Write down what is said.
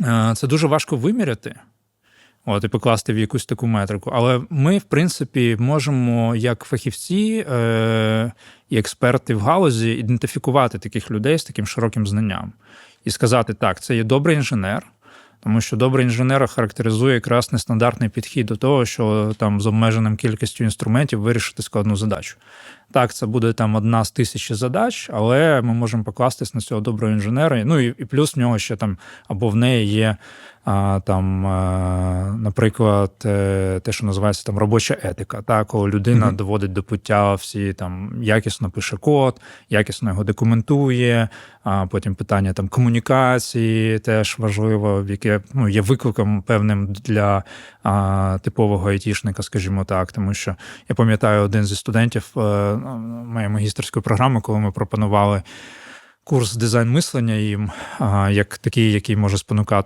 Е, Це дуже важко виміряти. От, і покласти в якусь таку метрику. Але ми, в принципі, можемо, як фахівці е, і експерти в галузі, ідентифікувати таких людей з таким широким знанням і сказати: так, це є добрий інженер, тому що добрий інженер характеризує якраз нестандартний підхід до того, що там з обмеженим кількістю інструментів вирішити складну задачу. Так, це буде там одна з тисячі задач, але ми можемо покластись на цього доброго інженера. Ну і, плюс в нього ще там або в неї є а, там, наприклад, е, те, що називається там робоча етика, та, коли людина Мгм. доводить до пуття всі там якісно пише код, якісно його документує. А потім питання там комунікації теж важливо, яке ну, є викликом певним для а, типового айтішника, скажімо так. Тому що я пам'ятаю один зі студентів е, моєї магістерської програми, коли ми пропонували. Курс дизайн мислення їм, як такий, який може спонукати